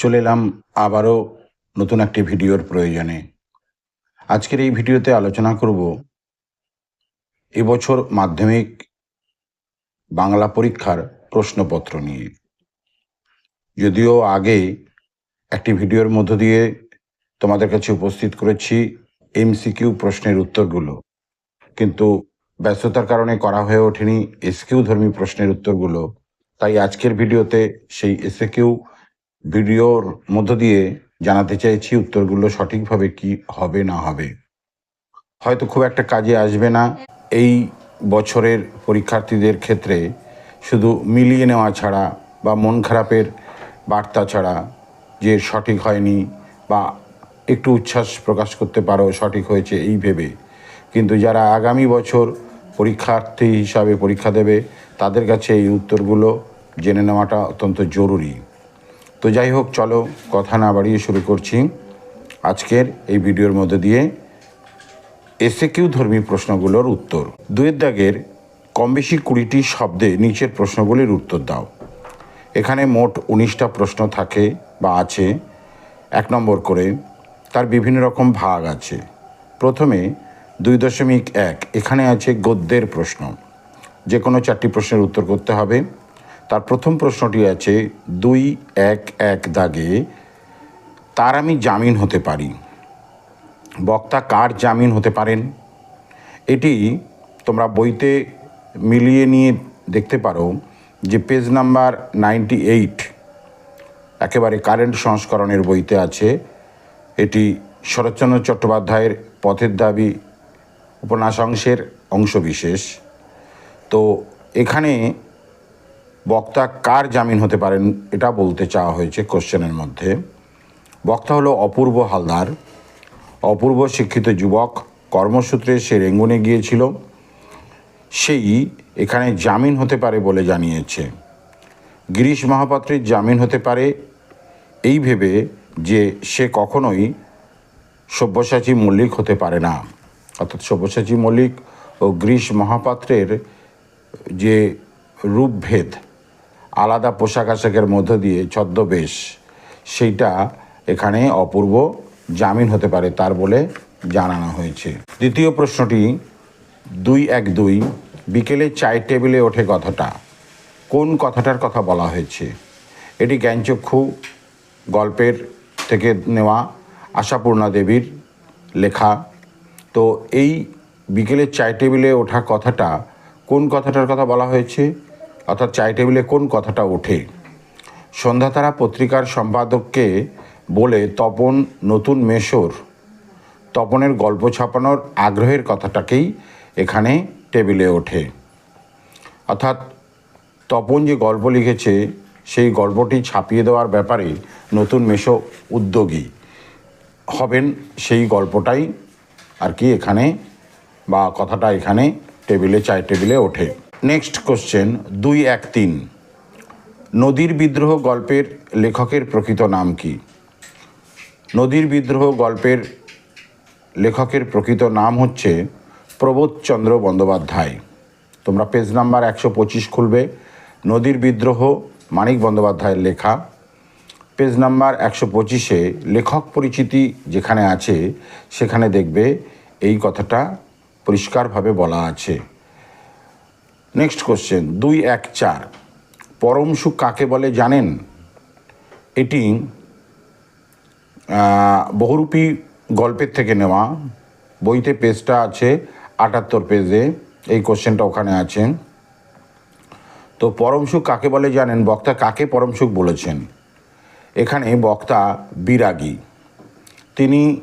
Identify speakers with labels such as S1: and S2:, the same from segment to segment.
S1: চলে এলাম আবারও নতুন একটি ভিডিওর প্রয়োজনে। আজকের এই ভিডিওতে আলোচনা করব এবছর মাধ্যমিক বাংলা পরীক্ষার প্রশ্নপত্র নিয়ে। যদিও আগে একটি ভিডিওর মধ্য দিয়ে তোমাদের কাছে উপস্থিত করেছি এমসিকিউ প্রশ্নের উত্তরগুলো, কিন্তু ব্যস্ততার কারণে করা হয়ে ওঠেনি এসকিউ ধর্মী প্রশ্নের উত্তরগুলো, তাই আজকের ভিডিওতে সেই এসকিউ ভিডিওর মধ্য দিয়ে জানাতে চাইছি উত্তরগুলো সঠিকভাবে কি হবে না হবে। হয়তো খুব একটা কাজে আসবে না। এই বছরের পরীক্ষার্থীদের ক্ষেত্রে শুধু মিলিয়ে নেওয়া ছাড়া বা মন খারাপের বার্তা ছাড়া যে সঠিক হয়নি বা একটু উচ্ছ্বাস প্রকাশ করতে পারো সঠিক হয়েছে এই ভেবে। কিন্তু যারা আগামী বছর পরীক্ষার্থী হিসাবে পরীক্ষা দেবে, তাদের কাছে এই উত্তরগুলো জেনে নেওয়াটা অত্যন্ত জরুরি। তো যাই হোক, চলো কথা না বাড়িয়ে শুরু করছি। আজকের এই ভিডিওর মধ্যে দিয়ে এসে কিউ ধর্মী প্রশ্নগুলোর উত্তর। দুয়ের দাগের কম বেশি কুড়িটি শব্দে নিচের প্রশ্নগুলির উত্তর দাও। এখানে মোট উনিশটা প্রশ্ন থাকে বা আছে। এক নম্বর করে, তার বিভিন্ন রকম ভাগ আছে। প্রথমে দুই দশমিক এক, এখানে আছে গদ্যের প্রশ্ন। যে কোনো চারটি প্রশ্নের উত্তর করতে হবে। তার প্রথম প্রশ্নটি আছে, দুই, এক এক দাগে, তার আমি জামিন হতে পারি। বক্তা কার জামিন হতে পারেন? এটি তোমরা বইতে মিলিয়ে নিয়ে দেখতে পারো যে পেজ নাম্বার নাইনটি এইট, একেবারে কারেন্ট সংস্করণের বইতে আছে। এটি শরৎচন্দ্র চট্টোপাধ্যায়ের পথের দাবি উপন্যাসাংশের অংশবিশেষ। তো এখানে বক্তা কার জামিন হতে পারেন এটা বলতে চাওয়া হয়েছে কোশ্চেনের মধ্যে। বক্তা হলো অপূর্ব হালদার। অপূর্ব শিক্ষিত যুবক। কর্মসূত্রে সে রেঙ্গুনে গিয়েছিল। সেই এখানে জামিন হতে পারে বলে জানিয়েছে। গিরিশ মহাপাত্রের জামিন হতে পারে। এই ভেবে যে সে কখনোই সব্যসাচী মল্লিক হতে পারে না। অর্থাৎ সব্যসাচী মল্লিক ও গ্রীষ মহাপাত্রের যে রূপভেদ আলাদা পোশাক আশাকের মধ্য দিয়ে ছদ্মবেশ, সেইটা এখানে অপূর্ব জামিন হতে পারে তার বলে জানানো হয়েছে। দ্বিতীয় প্রশ্নটি, দুই এক দুই, বিকেলে চায়ের টেবিলে ওঠে কথাটা। কোন কথাটার কথা বলা হয়েছে? এটি জ্ঞানচক্ষু গল্পের থেকে নেওয়া আশাপূর্ণা দেবীর লেখা। তো এই বিকেলে চায় টেবিলে ওঠা কথাটা কোন কথাটার কথা বলা হয়েছে? অর্থাৎ চায় টেবিলে কোন কথাটা ওঠে? সন্ধ্যাতারা পত্রিকার সম্পাদককে বলে, তপন নতুন মেশর। তপনের গল্প ছাপানোর আগ্রহের কথাটাকেই এখানে টেবিলে ওঠে। অর্থাৎ তপন যে গল্প লিখেছে, সেই গল্পটি ছাপিয়ে দেওয়ার ব্যাপারে নতুন মেশো উদ্যোগী হবেন সেই গল্পটাই আর কি এখানে বা কথাটা এখানে টেবিলে চায় টেবিলে ওঠে। নেক্সট কোশ্চেন দুই এক তিন। নদীর বিদ্রোহ গল্পের লেখকের প্রকৃত নাম কি? নদীর বিদ্রোহ গল্পের লেখকের প্রকৃত নাম হচ্ছে প্রবোধচন্দ্র বন্দ্যোপাধ্যায়। তোমরা পেজ নাম্বার একশো পঁচিশ খুলবে। নদীর বিদ্রোহ, মানিক বন্দ্যোপাধ্যায়ের লেখা। পেজ নাম্বার একশো পঁচিশে লেখক পরিচিতি যেখানে আছে, সেখানে দেখবে এই কথাটা পরিষ্কারভাবে বলা আছে। নেক্সট কোশ্চেন দুই এক চার। পরম সুখ কাকে বলে জানেন? এটি বহুরূপী গল্পের থেকে নেওয়া। বইতে পেজটা আছে, আটাত্তর পেজে এই কোশ্চেনটা ওখানে আছে। তো পরম সুখ কাকে বলে জানেন? বক্তা কাকে পরম সুখ বলেছেন? এখানে বক্তা বিরাগী। তিনি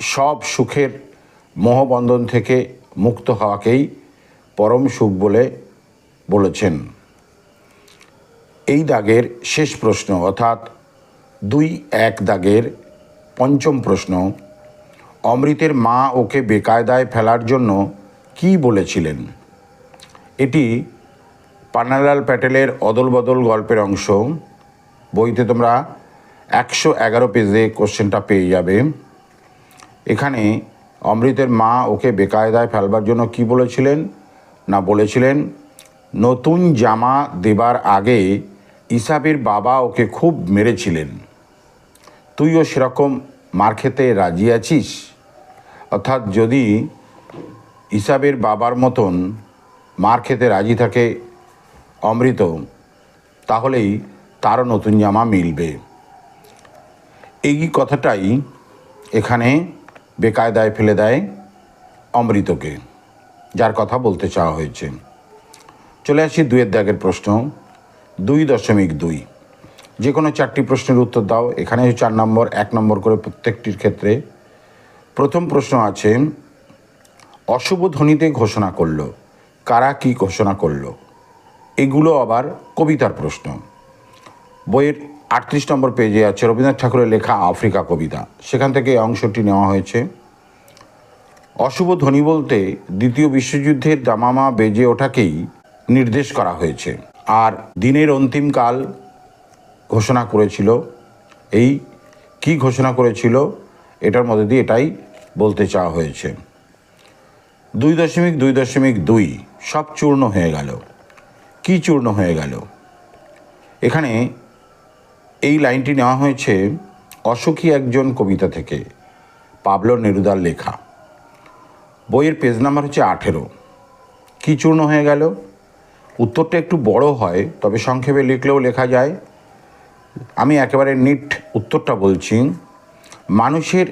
S1: সব সুখের মোহবন্ধন থেকে মুক্ত হওয়াকেই পরম সুখ বলে বলেছেন। এই দাগের শেষ প্রশ্ন অর্থাৎ দুই এক দাগের পঞ্চম প্রশ্ন, অমৃতের মা ওকে বেকায়দায় ফেলার জন্য কি বলেছিলেন? এটি পান্নালাল প্যাটেলের অদল বদল গল্পের অংশ। বইতে তোমরা একশো এগারো পেজে কোশ্চেনটা পেয়ে যাবে। এখানে অমৃতের মা ওকে বেকায়দায় ফেলবার জন্য কি বলেছিলেন, না বলেছিলেন নতুন জামা দেবার আগে ইসাবের বাবা ওকে খুব মেরেছিলেন। তুইও সেরকম মার খেতে রাজি আছিস? অর্থাৎ যদি ইসাবের বাবার মতন মার খেতে রাজি থাকে অমৃত, তাহলেই তারও নতুন জামা মিলবে। এই কথাটাই এখানে বেকায়দায় ফেলে দেয় অমৃতকে, যার কথা বলতে চাওয়া হয়েছে। চলে আসি দুয়ের দাগের প্রশ্ন। দুই দশমিক দুই। যে কোনো চারটি প্রশ্নের উত্তর দাও। এখানে চার নম্বর, এক নম্বর করে প্রত্যেকটির ক্ষেত্রে। প্রথম প্রশ্ন আছে, অশুভ ধ্বনিতে ঘোষণা করল। কারা কি ঘোষণা করল? এগুলো আবার কবিতার প্রশ্ন। বইয়ের আটত্রিশ নম্বর পেজে আছে রবীন্দ্রনাথ ঠাকুরের লেখা আফ্রিকা কবিতা। সেখান থেকে এই অংশটি নেওয়া হয়েছে। অশুভ ধ্বনি বলতে দ্বিতীয় বিশ্বযুদ্ধের দামামা বেজে ওঠাকেই নির্দেশ করা হয়েছে। আর দিনের অন্তিমকাল ঘোষণা করেছিল। এই কি ঘোষণা করেছিল, এটার মধ্যে দিয়ে এটাই বলতে চাওয়া হয়েছে। দুই দশমিক দুই দশমিক দুই, সব চূর্ণ হয়ে গেল। কি চূর্ণ হয়ে গেল? এখানে এই লাইনটি নেওয়া হয়েছে, অসুখী একজন কবিতা থেকে, পাবলো নেরুদার লেখা। বইয়ের পেজ নাম্বার হচ্ছে আঠেরো। কী চূর্ণ হয়ে গেল? উত্তরটা একটু বড় হয়, তবে সংক্ষেপে লিখলেও লেখা যায়। আমি একেবারে নিট উত্তরটা বলছি। মানুষের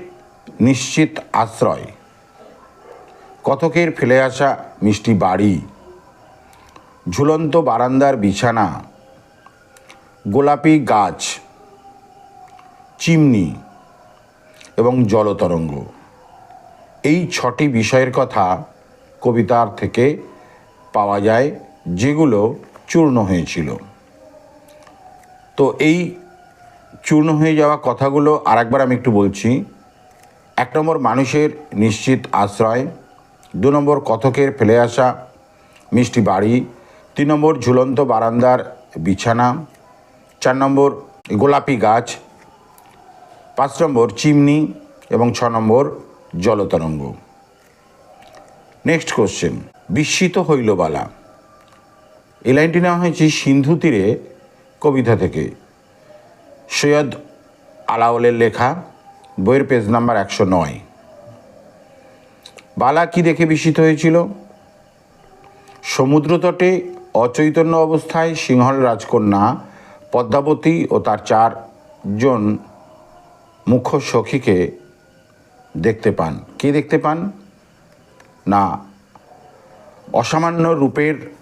S1: নিশ্চিত আশ্রয়। কতকের ফেলে আসা মিষ্টি বাড়ি। ঝুলন্ত বারান্দার বিছানা। গোলাপি গাছ। চিমনি। এবং জলতরঙ্গ। এই ছটি বিষয়ের কথা কবিতার থেকে পাওয়া যায়। যেগুলো চূর্ণ হয়েছিল। তো এই চূর্ণ হয়ে যাওয়া কথাগুলো আরেকবার আমি একটু বলছি। এক নম্বর মানুষের নিশ্চিত আশ্রয়, দু নম্বর কথকের ফেলে আসা মিষ্টি বাড়ি, তিন নম্বর ঝুলন্ত বারান্দার বিছানা, চার নম্বর গোলাপি গাছ, পাঁচ নম্বর চিমনি এবং ছ নম্বর জলতরঙ্গ। নেক্সট কোশ্চেন বিস্মিত হইল বালা। এই লাইনটি নেওয়া হয়েছে সিন্ধু তীরে কবিতা থেকে। সৈয়দ আলাওলের লেখা, বইয়ের পেজ নাম্বার একশো নয়। বালা কি দেখে বিস্মিত হয়েছিল? সমুদ্রতটে অচৈতন্য অবস্থায় সিংহল রাজকন্যা, পদ্মাবতী ও তার চারজন মুখ্য সখীকে দেখতে পান। কে দেখতে পান? না, অসামান্য রূপের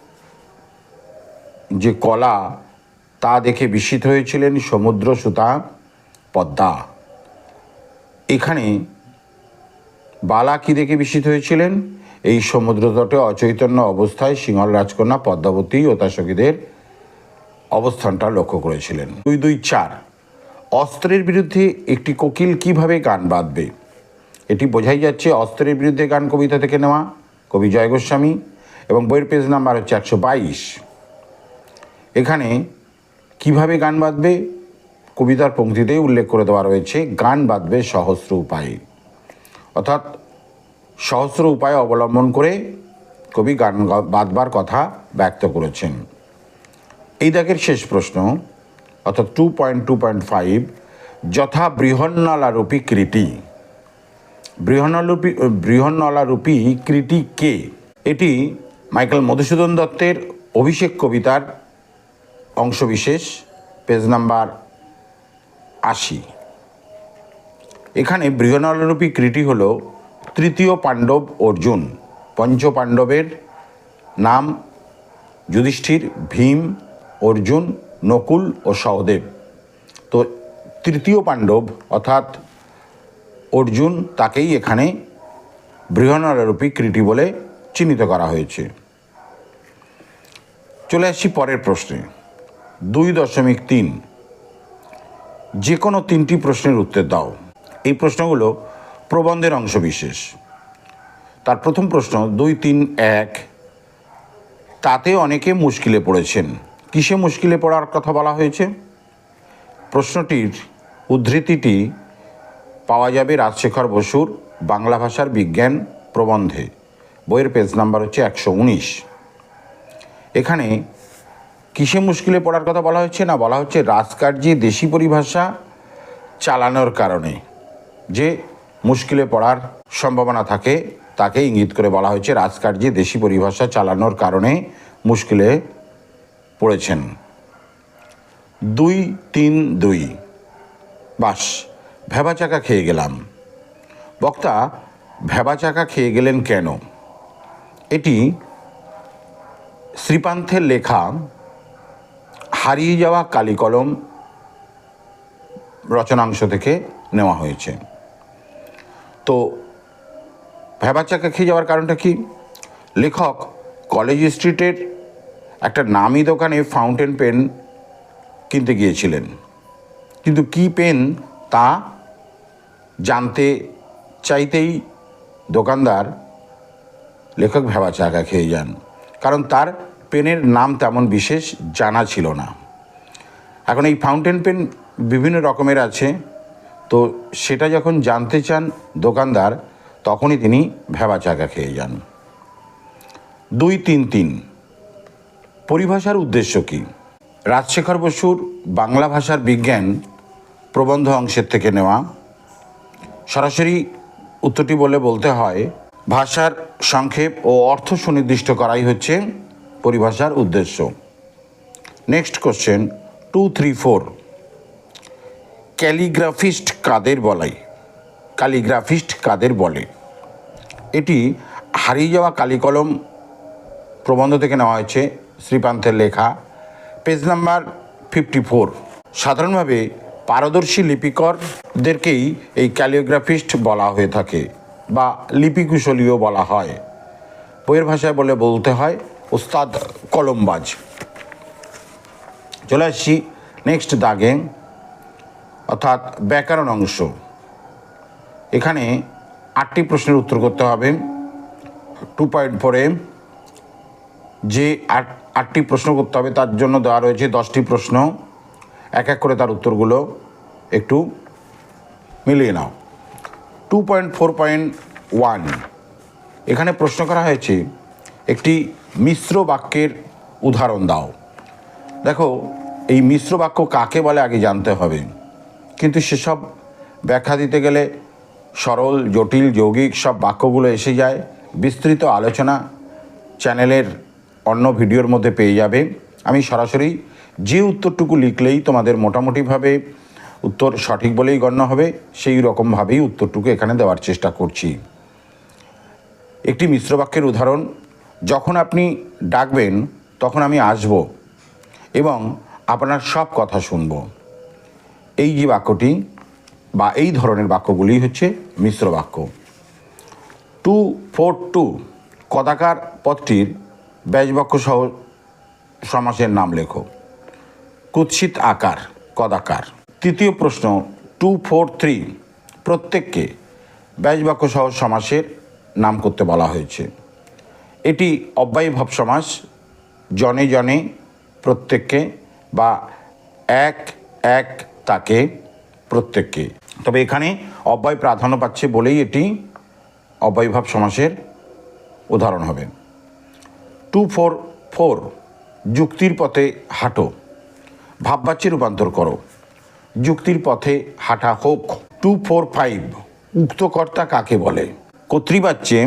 S1: যে কলা, তা দেখে বিস্মিত হয়েছিলেন সমুদ্র সুতা পদ্মা। এখানে বালা কি দেখে বিস্মিত হয়েছিলেন। এই সমুদ্রতটে অচৈতন্য অবস্থায় সিংহল রাজকন্যা, পদ্মাবতী ও তার সখীদের অবস্থানটা লক্ষ্য করেছিলেন। দুই দুই চার, অস্ত্রের বিরুদ্ধে একটি কোকিল কীভাবে গান বাঁধবে? এটি বোঝাই যাচ্ছে অস্ত্রের বিরুদ্ধে গান কবিতা থেকে নেওয়া কবি জয় গোস্বামী এবং বইয়ের পেজ নাম্বার হচ্ছে একশো বাইশ। এখানে কীভাবে গান বাঁধবে কবিতার পঙ্ক্তিতেই উল্লেখ করে দেওয়া রয়েছে, গান বাঁধবে সহস্র উপায়ে। অর্থাৎ সহস্র উপায় অবলম্বন করে কবি গান বাঁধবার কথা ব্যক্ত করেছেন। এই দাগের শেষ প্রশ্ন, অর্থাৎ two point two point five যথা বৃহন্নলারূপী কৃতি। বৃহন্নলূপী, বৃহন্নলারূপী কৃতি কে? এটি মাইকেল মধুসূদন দত্তের অভিষেক কবিতার অংশবিশেষ, পেজ নাম্বার আশি। এখানে বৃহন্নলারূপী কৃতি হল তৃতীয় পাণ্ডব অর্জুন। পঞ্চ পাণ্ডবের নাম যুধিষ্ঠির, ভীম, অর্জুন, নকুল ও সহদেব। তো তৃতীয় পাণ্ডব অর্থাৎ অর্জুন তাকেই এখানে বৃহন্নলারূপী কৃতি বলে চিহ্নিত করা হয়েছে। চলে আসছি পরের প্রশ্নে। দুই দশমিক তিন। যে কোনো তিনটি প্রশ্নের উত্তর দাও। এই প্রশ্নগুলো প্রবন্ধের অংশবিশেষ। তার প্রথম প্রশ্ন, দুই তিন এক, তাতে অনেকে মুশকিলে পড়েছেন। কিসে মুশকিলে পড়ার কথা বলা হয়েছে? প্রশ্নটির উদ্ধৃতিটি পাওয়া যাবে রাজশেখর বসুর বাংলা ভাষার বিজ্ঞান প্রবন্ধে। বইয়ের পেজ নাম্বার হচ্ছে একশো উনিশ। এখানে কিসে মুশকিলে পড়ার কথা বলা হচ্ছে? না, বলা হচ্ছে রাজকার্যে দেশি পরিভাষা চালানোর কারণে। যে মুশকিলে পড়ার সম্ভাবনা থাকে, তাকে ইঙ্গিত করে বলা হয়েছে রাজকার্যে দেশি পরিভাষা চালানোর কারণে মুশকিলে পড়েছেন। দুই তিন দুই। বাস, ভেবা চাকা খেয়ে গেলাম। বক্তা, ভেবা চাকা খেয়ে গেলেন কেন? এটি শ্রীপান্থের লেখা হারিয়ে যাওয়া কালিকলম রচনাংশ থেকে নেওয়া হয়েছে। তো ভেবা চাকা খেয়ে যাওয়ার কারণটা কি? লেখক কলেজ স্ট্রিটের একটা নামি দোকানে ফাউন্টেন পেন কিনতে গিয়েছিলেন। কিন্তু কি পেন তা জানতে চাইতেই দোকানদার লেখক ভেবা চাকা খেয়ে যান। কারণ তার পেনের নাম তেমন বিশেষ জানা ছিল না। এখন এই ফাউন্টেন পেন বিভিন্ন রকমের আছে। তো সেটা যখন জানতে চান দোকানদার, তখনই তিনি ভেবা চাকা খেয়ে যান। দুই তিন তিন। পরিভাষার উদ্দেশ্য কী? রাজশেখর বসুর বাংলা ভাষার বিজ্ঞান প্রবন্ধ অংশের থেকে নেওয়া। সরাসরি উত্তরটি বলে বলতে হয়, ভাষার সংক্ষেপ ও অর্থ সুনির্দিষ্ট করাই হচ্ছে পরিভাষার উদ্দেশ্য। Next question two three four calligraphist কাদের বলে? ক্যালিগ্রাফিস্ট কাদের বলে? এটি হারিয়ে যাওয়া কালিকলম প্রবন্ধ থেকে নেওয়া হয়েছে শ্রীপান্তের লেখা পেজ নাম্বার ফিফটি ফোর সাধারণভাবে পারদর্শী লিপিকরদেরকেই এই ক্যালিওগ্রাফিস্ট বলা হয়ে থাকে, বা লিপিকুশলীয় বলা হয়। বইয়ের ভাষায় বলে বলতে হয় ওস্তাদ কলমবাজ। চলে আসছি নেক্সট দাগে, অর্থাৎ ব্যাকরণ অংশ। এখানে আটটি প্রশ্নের উত্তর করতে হবে। টু পয়েন্ট ফোরে যে আট, আটটি প্রশ্ন করতে হবে, তার জন্য দেওয়া রয়েছে দশটি প্রশ্ন। এক এক করে তার উত্তরগুলো একটু মিলিয়ে নাও। Two point four point one এখানে প্রশ্ন করা হয়েছে, একটি মিশ্র বাক্যের উদাহরণ দাও। দেখো, এই মিশ্র বাক্য কাকে বলে আগে জানতে হবে। কিন্তু সেসব ব্যাখ্যা দিতে গেলে সরল, জটিল, যৌগিক সব বাক্যগুলো এসে যায়। বিস্তৃত আলোচনা চ্যানেলের অন্য ভিডিওর মধ্যে পেয়ে যাবে। আমি সরাসরি যে উত্তরটুকু লিখলেই তোমাদের মোটামুটিভাবে উত্তর সঠিক বলেই গণ্য হবে, সেই রকমভাবেই উত্তরটুকু এখানে দেওয়ার চেষ্টা করছি। একটি মিশ্র বাক্যের উদাহরণ যখন আপনি ডাকবেন, তখন আমি আসব এবং আপনার সব কথা শুনব। এই যে বাক্যটি বা এই ধরনের বাক্যগুলি হচ্ছে মিশ্র বাক্য। টু ফোর টু কদাকার পদটির ব্যাজবাক্য সহ সমাসের নাম লেখো। কুৎসিত আকার, কদাকার। তৃতীয় প্রশ্ন, টু ফোর থ্রি প্রত্যেককে ব্যাজবাক্য সহ সমাসের নাম করতে বলা হয়েছে। এটি অব্যয়ভাব সমাস জনে জনে প্রত্যেককে বা এক এক তাকে প্রত্যেককে। তবে এখানে অব্যয় প্রাধান্য পাচ্ছে বলেই এটি অব্যয়ভাব সমাসের উদাহরণ হবে। টু ফোর ফোর, যুক্তির পথে হাঁটো, ভাববাচ্যে রূপান্তর করো, যুক্তির পথে হাঁটা হোক। টু ফোর ফাইভ, উক্ত কর্তা কাকে বলে? কর্তৃবাচ্যে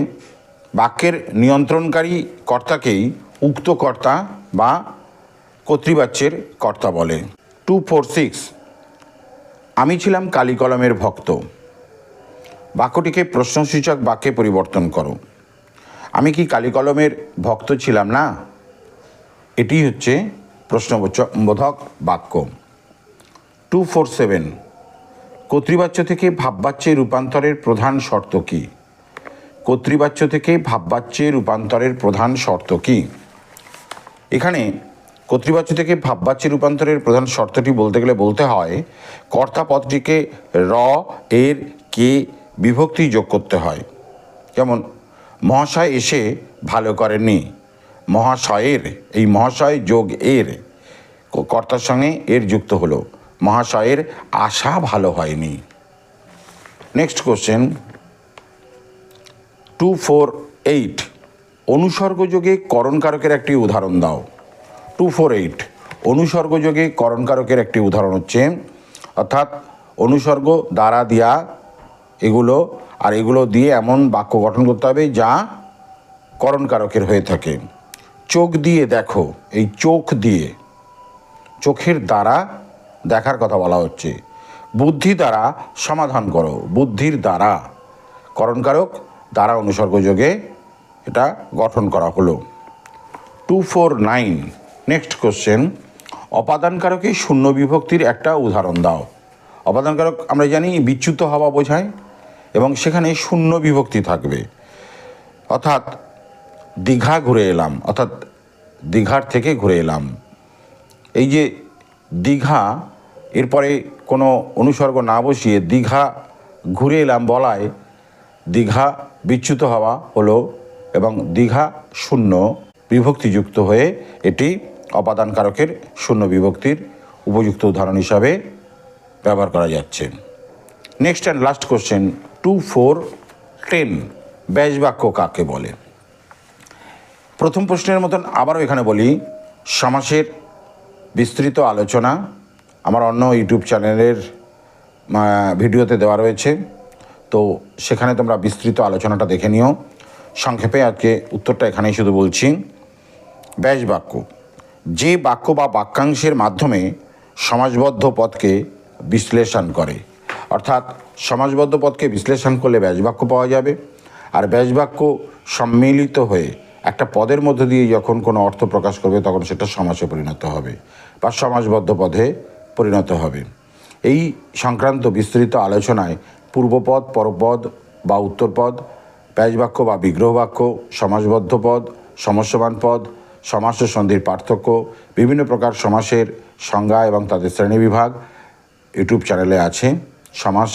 S1: বাক্যের নিয়ন্ত্রণকারী কর্তাকেই উক্ত কর্তা বা কর্তৃবাচ্যের কর্তা বলে। টু ফোর সিক্স আমি ছিলাম কালি কলমের ভক্ত। বাক্যটিকে প্রশ্নসূচক বাক্যে পরিবর্তন করো। আমি কি কালি কলমের ভক্ত ছিলাম না? এটি হচ্ছে প্রশ্নবোধক বাক্য। টু ফোর সেভেন কর্তৃবাচ্য থেকে ভাববাচ্যে রূপান্তরের প্রধান শর্ত কী? কর্তৃবাচ্য থেকে ভাববাচ্যে রূপান্তরের প্রধান শর্ত কী? এখানে কর্তৃবাচ্য থেকে ভাববাচ্যে রূপান্তরের প্রধান শর্তটি বলতে গেলে বলতে হয়, কর্তা পদটিকে র, এর, কে বিভক্তি যোগ করতে হয়। যেমন, মহাশয় এসে ভালো করেনি মহাশয়ের, এই মহাশয় যোগ এর কর্তার সঙ্গে এর যুক্ত হলো, মহাশয়ের আশা ভালো হয়নি। Next question two four eight অনুসর্গযোগে করণকারকের একটি উদাহরণ দাও। টু ফোর এইট অনুসর্গযোগে করণকারকের একটি উদাহরণ হচ্ছে, অর্থাৎ অনুসর্গ দ্বারা দিয়া এগুলো আর এগুলো দিয়ে এমন বাক্য গঠন করতে হবে যা করণকারকের হয়ে থাকে। চোখ দিয়ে দেখো, এই চোখ দিয়ে। চোখের দ্বারা দেখার কথা বলা হচ্ছে। বুদ্ধি দ্বারা সমাধান করো। বুদ্ধির দ্বারা করণকারক দ্বারা অনুসর্গযোগে এটা গঠন করা হলো। Two four nine next question অপাদানকারকে শূন্য বিভক্তির একটা উদাহরণ দাও। অপাদানকারক আমরা জানি বিচ্যুত হওয়া বোঝায় এবং সেখানে শূন্য বিভক্তি থাকবে। অর্থাৎ দীঘা ঘুরে এলাম, অর্থাৎ দীঘার থেকে ঘুরে এলাম। এই যে দীঘা, এরপরে কোনো অনুসর্গ না বসিয়ে দীঘা ঘুরে এলাম বলায় দীঘা বিচ্যুত হওয়া হলো এবং দীঘা শূন্য বিভক্তিযুক্ত হয়ে এটি অপাদান কারকের শূন্য বিভক্তির উপযুক্ত উদাহরণ হিসাবে ব্যবহার করা যাচ্ছে। Next and last question two four ten ব্যাস বাক্য কাকে বলে? প্রথম প্রশ্নের মতন আবারও এখানে বলি, সমাসের বিস্তৃত আলোচনা আমার অন্য ইউটিউব চ্যানেলের ভিডিওতে দেওয়া রয়েছে। তো সেখানে তোমরা বিস্তৃত আলোচনাটা দেখে নিও। সংক্ষেপে আজকে উত্তরটা এখানেই শুধু বলছি। ব্যাস বাক্য। যে বাক্য বা বাক্যাংশের মাধ্যমে সমাজবদ্ধ পদকে বিশ্লেষণ করে, অর্থাৎ সমাজবদ্ধ পদকে বিশ্লেষণ করলে ব্যাস বাক্য পাওয়া যাবে। আর ব্যাস বাক্য সম্মিলিত হয়ে একটা পদের মধ্য দিয়ে যখন কোনো অর্থ প্রকাশ করবে, তখন সেটা সমাজে পরিণত হবে বা সমাজবদ্ধ পদে পরিণত হবে। এই সংক্রান্ত বিস্তৃত আলোচনায় পূর্বপদ, পরপদ বা উত্তরপদ, ব্যাসবাক্য বা বিগ্রহ বাক্য সমাসবদ্ধ পদ সমস্যবান পদ, সমাস সন্ধির পার্থক্য, বিভিন্ন প্রকার সমাসের সংজ্ঞা এবং তাদের শ্রেণি বিভাগ ইউটিউব চ্যানেলে আছে। সমাস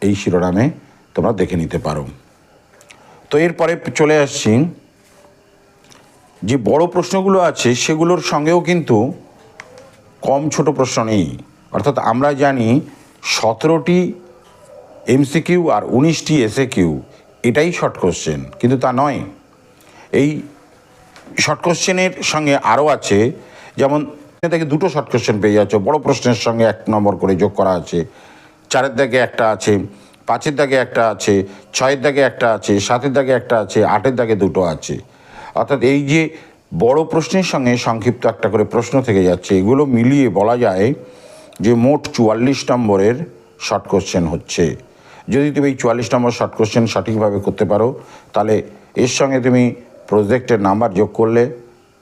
S1: এই শিরোনামে তোমরা দেখে নিতে পারো। তো এরপরে চলে আসছি। যে বড় প্রশ্নগুলো আছে, সেগুলোর সঙ্গেও কিন্তু কম ছোট প্রশ্ন নেই। অর্থাৎ আমরা জানি সতেরোটি এমসিকিউ আর উনিশটি এসএ কিউ এটাই শর্ট কোশ্চেন কিন্তু তা নয়। এই শর্ট কোশ্চেনের সঙ্গে আরও আছে, যেমন থেকে দুটো শর্ট কোশ্চেন পেয়ে যাচ্ছ, বড় প্রশ্নের সঙ্গে এক নম্বর করে যোগ করা আছে, চারের দাগে একটা আছে, পাঁচের দাগে একটা আছে, ছয়ের দাগে একটা আছে, সাতের দাগে একটা আছে, আটের দাগে দুটো আছে। অর্থাৎ এই যে বড় প্রশ্নের সঙ্গে সংক্ষিপ্ত একটা করে প্রশ্ন থেকে যাচ্ছে, এগুলো মিলিয়ে বলা যায় যে মোট চুয়াল্লিশ নম্বরের শর্ট কোশ্চেন হচ্ছে। যদি তুমি এই চুয়াল্লিশ নম্বর শর্ট কোশ্চেন সঠিকভাবে করতে পারো, তাহলে এর সঙ্গে তুমি প্রজেক্টের নাম্বার যোগ করলে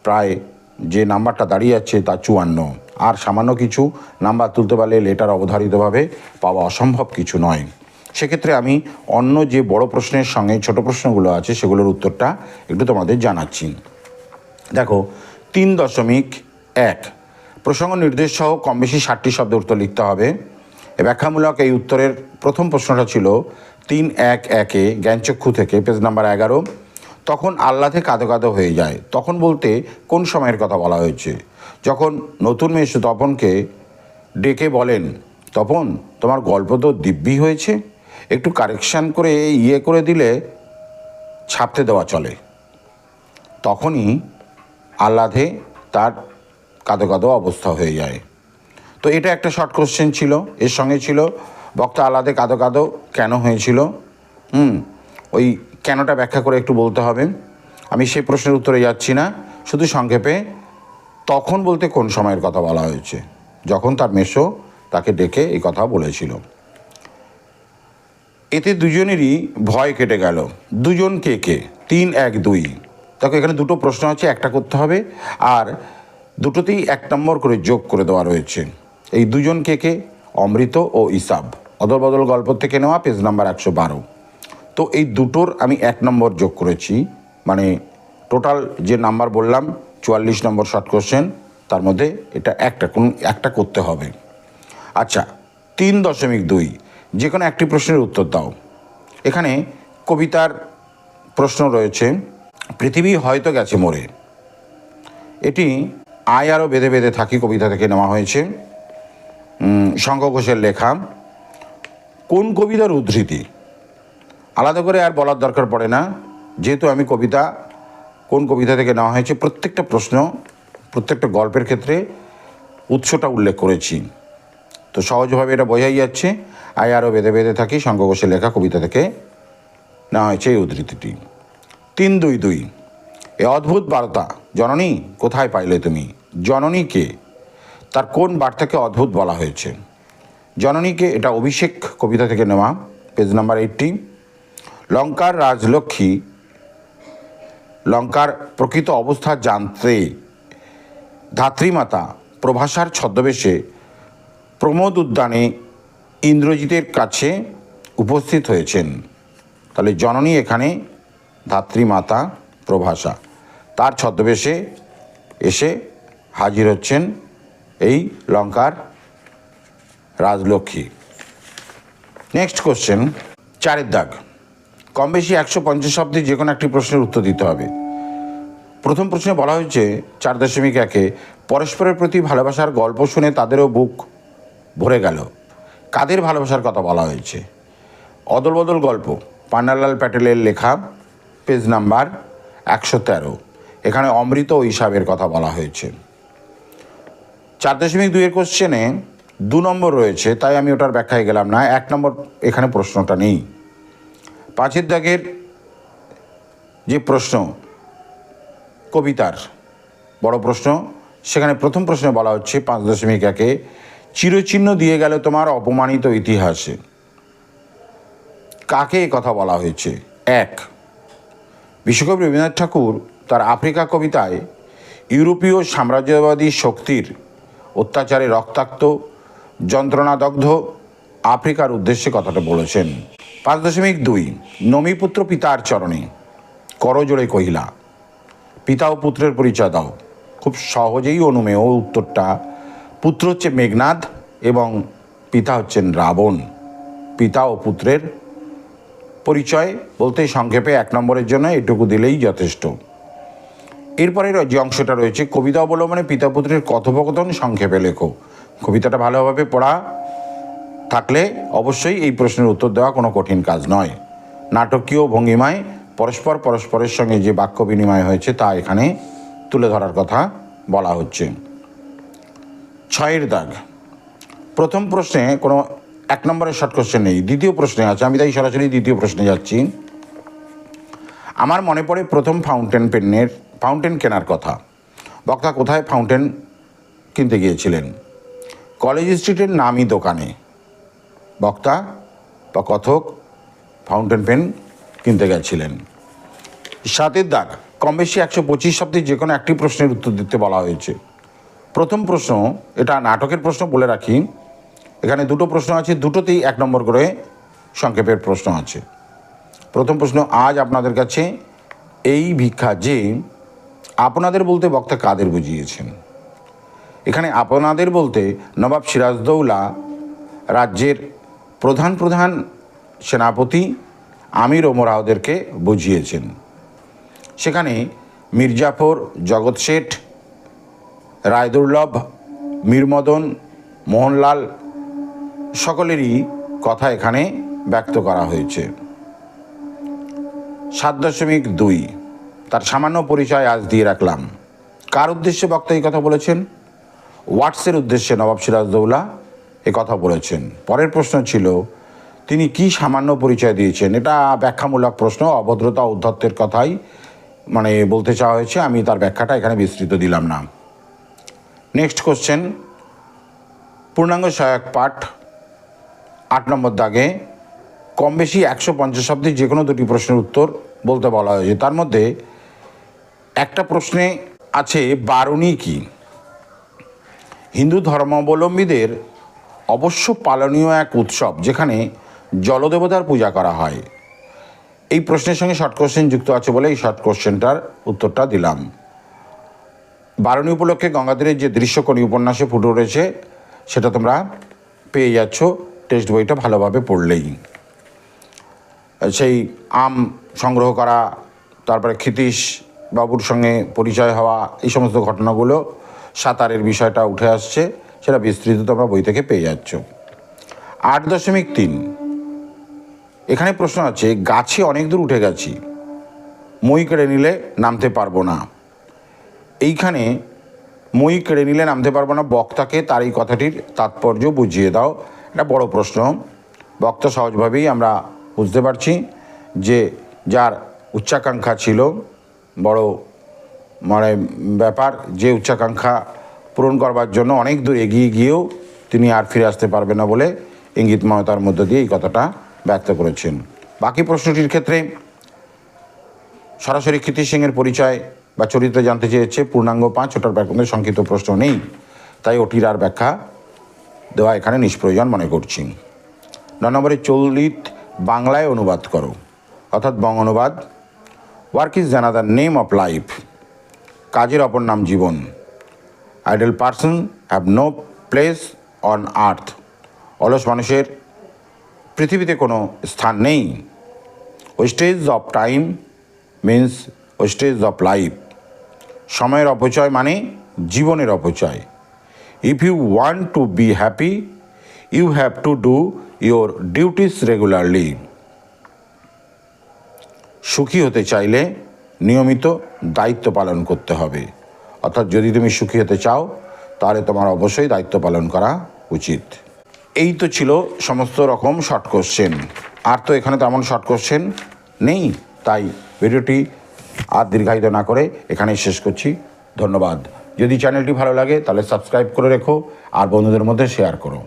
S1: প্রায় যে নাম্বারটা দাঁড়িয়ে যাচ্ছে তা চুয়ান্ন। আর সামান্য কিছু নাম্বার তুলতে পারলে লেটার অবধারিতভাবে পাওয়া অসম্ভব কিছু নয়। সেক্ষেত্রে আমি অন্য যে বড় প্রশ্নের সঙ্গে ছোট প্রশ্নগুলো আছে, সেগুলোর উত্তরটা একটু তোমাদের জানাচ্ছি। দেখো, তিন দশমিক এক। প্রসঙ্গ নির্দেশ সহ কম বেশি ষাটটি শব্দ উত্তর লিখতে হবে। ব্যাখ্যামূলক এই উত্তরের প্রথম প্রশ্নটা ছিল তিন এক একে জ্ঞানচক্ষু থেকে, পেজ নাম্বার এগারো, তখন আহ্লাদে কাঁদো কাঁদো হয়ে যায়। তখন বলতে কোন সময়ের কথা বলা হয়েছে? যখন নতুন মেয়ে তপনকে ডেকে বলেন, তপন, তোমার গল্প তো দিব্যি হয়েছে। একটু কারেকশান করে ইয়ে করে দিলে ছাপতে দেওয়া চলে। তখনই আহ্লাদে তার কাঁদো কাঁদো অবস্থা হয়ে যায়। তো এটা একটা শর্ট কোশ্চেন ছিল, এর সঙ্গে ছিল, বক্তা আহ্লাদে কাঁদো কাঁদো কেন হয়েছিল? হুম, ওই কেনটা ব্যাখ্যা করে একটু বলতে হবে। আমি সেই প্রশ্নের উত্তরে যাচ্ছি না, শুধু সংক্ষেপে, তখন বলতে কোন সময়ের কথা বলা হয়েছে? যখন তার মেশো তাকে ডেকে এই কথা বলেছিল। এতে দুজনেরই ভয় কেটে গেল। দুজন কে কে? তিন, এক, দুই। দেখো, এখানে দুটো প্রশ্ন আছে, একটা করতে হবে, আর দুটোতেই এক নম্বর করে যোগ করে দেওয়া রয়েছে। এই দুজন কে কে? অমৃত ও ইসাব। অদল বদল গল্প থেকে নেওয়া পেজ নাম্বার একশো বারো। তো এই দুটোর আমি এক নম্বর যোগ করেছি। মানে টোটাল যে নাম্বার বললাম, চুয়াল্লিশ নম্বর শর্ট কোশ্চেন, তার মধ্যে এটা একটা কোন, একটা করতে হবে। আচ্ছা তিন দশমিক দুই। যে কোনো একটি প্রশ্নের উত্তর দাও। এখানে কবিতার প্রশ্ন রয়েছে, পৃথিবী হয়তো গেছে মরে। এটি আয় আরও বেঁধে বেঁধে থাকি কবিতা থেকে নেওয়া হয়েছে। শঙ্খ ঘোষের লেখা, কোন কবিতার উদ্ধৃতি? আলাদা করে আর বলার দরকার পড়ে না। যেহেতু আমি কবিতা, কোন কবিতা থেকে নেওয়া হয়েছে প্রত্যেকটা প্রশ্ন, প্রত্যেকটা গল্পের ক্ষেত্রে উৎসটা উল্লেখ করেছি। তো সহজভাবে এটা বোঝাই যাচ্ছে। আই আরও বেঁধে বেঁধে থাকি, শঙ্খ ঘোষের লেখা কবিতা থেকে নেওয়া হয়েছে এই উদ্ধৃতিটি। তিন দুই দুই, এ অদ্ভুত বার্তা। জননী, কোথায় পাইলে তুমি? জননীকে তার কোন বার্তাকে অদ্ভুত বলা হয়েছে? জননীকে এটা অভিষেক কবিতা থেকে নেওয়া, পেজ নাম্বার এইটটি। লঙ্কার রাজলক্ষ্মী, লঙ্কার প্রকৃত অবস্থা জানতে ধাত্রীমাতা প্রভাষার ছদ্মবেশে প্রমোদ উদ্যানে ইন্দ্রজিতের কাছে উপস্থিত হয়েছেন। তাহলে জননী এখানে ধাত্রীমাতা প্রভাষা। তার ছদ্মবেশে এসে হাজির হচ্ছেন এই লঙ্কার রাজলক্ষ্মী। নেক্সট কোশ্চেন চারের দাগ। কম বেশি একশো পঞ্চাশ শব্দে যে কোনো একটি প্রশ্নের উত্তর দিতে হবে। প্রথম প্রশ্নে বলা হয়েছে, চার দশমিক একে পরস্পরের প্রতি ভালোবাসার গল্প শুনে তাদেরও বুক ভরে গেল। কাদের ভালোবাসার কথা বলা হয়েছে? অদল বদল গল্প, পান্নালাল প্যাটেলের লেখা, পেজ নাম্বার একশো তেরো। এখানে অমৃত ও হিসাবের কথা বলা হয়েছে। চার দশমিক দুইয়ের কোশ্চেনে দু নম্বর রয়েছে, তাই আমি ওটার ব্যাখ্যায় গেলাম না। এক নম্বর এখানে প্রশ্নটা নেই। পাঁচের দাগের যে প্রশ্ন, কবিতার বড় প্রশ্ন, সেখানে প্রথম প্রশ্নে বলা হচ্ছে পাঁচ দশমিক একে, চিরচিহ্ন দিয়ে গেল তোমার অপমানিত ইতিহাসে। কাকে কথা বলা হয়েছে? এক, বিশ্বকবি রবীন্দ্রনাথ ঠাকুর তার আফ্রিকা কবিতায় ইউরোপীয় সাম্রাজ্যবাদী শক্তির অত্যাচারে রক্তাক্ত, যন্ত্রণাদগ্ধ, আফ্রিকার উদ্দেশ্যে কথাটা বলেছেন। পাঁচ দশমিক দুই, নমিপুত্র পিতার চরণে, করজোড়ে কহিলা, পিতা ও পুত্রের পরিচয় দাও। খুব সহজেই অনুমেয় উত্তরটা, পুত্র হচ্ছে মেঘনাদ এবং পিতা হচ্ছেন রাবণ। পিতা ও পুত্রের পরিচয় বলতে সংক্ষেপে এক নম্বরের জন্য এটুকু দিলেই যথেষ্ট। এরপরে যে অংশটা রয়েছে, কবিতা অবলম্বনে পিতা পুত্রের কথোপকথন সংক্ষেপে লেখো। কবিতাটা ভালোভাবে পড়া থাকলে অবশ্যই এই প্রশ্নের উত্তর দেওয়া কোনো কঠিন কাজ নয়। নাটকীয় ভঙ্গিমায় পরস্পর পরস্পরের সঙ্গে যে বাক্য বিনিময় হয়েছে, তা এখানে তুলে ধরার কথা বলা হচ্ছে। ছয়ের দাগ। প্রথম প্রশ্নে কোনো এক নম্বরের শর্ট কোশ্চেন নেই, দ্বিতীয় প্রশ্নে আছে, আমি তাই সরাসরি দ্বিতীয় প্রশ্নে যাচ্ছি। আমার মনে পড়ে প্রথম ফাউন্টেন পেনের ফাউন্টেন কেনার কথা। বক্তা কোথায় ফাউন্টেন কিনতে গিয়েছিলেন? কলেজ স্ট্রিটের নামি দোকানে। বক্তা বা কথক ফাউন্টেন পেন কিনতে গেছিলেন। সাতের দাগ কম বেশি একশো পঁচিশ শব্দে যে কোনো একটি প্রশ্নের উত্তর দিতে বলা হয়েছে। প্রথম প্রশ্ন, এটা নাটকের প্রশ্ন বলে রাখি। এখানে দুটো প্রশ্ন আছে, দুটোতেই এক নম্বর করে সংক্ষেপের প্রশ্ন আছে। প্রথম প্রশ্ন, আজ আপনাদের কাছে এই ভিক্ষা যে আপনাদের বলতে বক্তা কাদের বুঝিয়েছেন? এখানে আপনাদের বলতে নবাব সিরাজদৌলা রাজ্যের প্রধান প্রধান সেনাপতি আমির ওমরাওদেরকে বুঝিয়েছেন। সেখানে মির্জাফর জগৎ শেঠ, রায়দুর্লভ, মীরমদন, মোহনলাল সকলেরই কথা এখানে ব্যক্ত করা হয়েছে। সাত দশমিক দুই তার সামান্য পরিচয় আজ দিয়ে রাখলাম। কার উদ্দেশ্যে বক্তা এই কথা বলেছেন? ওয়াটসের উদ্দেশ্যে নবাব সিরাজদৌলা এ কথা বলেছেন। পরের প্রশ্ন ছিল, তিনি কি সামান্য পরিচয় দিয়েছেন? এটা ব্যাখ্যামূলক প্রশ্ন, অভদ্রতা উদ্ধত্তের কথাই মানে বলতে চাওয়া হয়েছে, আমি তার ব্যাখ্যাটা এখানে বিস্তৃত দিলাম না। নেক্সট কোশ্চেন, পূর্ণাঙ্গ সহায়ক পাঠ, আট নম্বর দাগে কম বেশি একশো পঞ্চাশ শব্দে যে কোনো দুটি প্রশ্নের উত্তর বলতে বলা হয়েছে। তার মধ্যে একটা প্রশ্নে আছে, বারুণী কি? হিন্দু ধর্মাবলম্বীদের অবশ্য পালনীয় এক উৎসব, যেখানে জলদেবতার পূজা করা হয়। এই প্রশ্নের সঙ্গে শর্ট কোশ্চেন যুক্ত আছে বলে এই শর্ট কোশ্চেনটার উত্তরটা দিলাম। বারণী উপলক্ষে গঙ্গাধরের যে দৃশ্যকণী উপন্যাসে ফুটে উঠেছে সেটা তোমরা পেয়ে যাচ্ছ। টেক্সট বইটা ভালোভাবে পড়লেই। সেই আম সংগ্রহ করা, তারপরে ক্ষিতীশ বাবুর সঙ্গে পরিচয় হওয়া এই সমস্ত ঘটনাগুলো সাঁতারের বিষয়টা উঠে আসছে, সেটা বিস্তৃত তোমরা বই থেকে পেয়ে যাচ্ছ। আট দশমিক তিন। এখানে প্রশ্ন আছে, গাছে অনেক দূর উঠে গেছি, মই কেড়ে নিলে নামতে পারব না। এইখানে মই কেড়ে নিলে নামতে পারব না, বক্তাকে তার এই কথাটির তাৎপর্য বুঝিয়ে দাও। এটা বড় প্রশ্ন। বক্তা সহজভাবেই আমরা বুঝতে পারছি যে যার উচ্চাকাঙ্ক্ষা ছিল বড় মানে ব্যাপার, যে উচ্চাকাঙ্ক্ষা পূরণ করবার জন্য অনেক দূর এগিয়ে গিয়েও তিনি আর ফিরে আসতে পারবেন না বলে ইঙ্গিতময়তার মধ্য দিয়ে এই কথাটা ব্যক্ত করেছেন। বাকি প্রশ্নটির ক্ষেত্রে সরাসরি কৃতি সিংয়ের পরিচয় বা চরিত্র জানতে চেয়েছে পূর্ণাঙ্গ পাঁচ, ওটার ব্যাকরণে সংক্ষিপ্ত প্রশ্ন নেই, তাই ওটির আর ব্যাখ্যা দেওয়া এখানে নিষ্প্রয়োজন মনে করছি। ন নম্বরে, চলিত বাংলায় অনুবাদ করো, অর্থাৎ বঙ্গ অনুবাদ work is another name of life কাজের অপর নাম জীবন। Idle person have no place on earth অলস মানুষের পৃথিবীতে কোনো স্থান নেই। Wastage of time means wastage of life সময়ের অপচয় মানে জীবনের অপচয়। If you want to be happy you have to do your duties regularly সুখী হতে চাইলে নিয়মিত দায়িত্ব পালন করতে হবে। অর্থাৎ যদি তুমি সুখী হতে চাও, তাহলে তোমার অবশ্যই দায়িত্ব পালন করা উচিত। এই তো ছিল সমস্ত রকম শর্ট কোশ্চেন আর তো এখানে তেমন শর্ট কোশ্চেন নেই। তাই ভিডিওটি আর দীর্ঘায়িত না করে এখানেই শেষ করছি। ধন্যবাদ। যদি চ্যানেলটি ভালো লাগে, তাহলে সাবস্ক্রাইব করে রেখো। আর বন্ধুদের মধ্যে শেয়ার করো।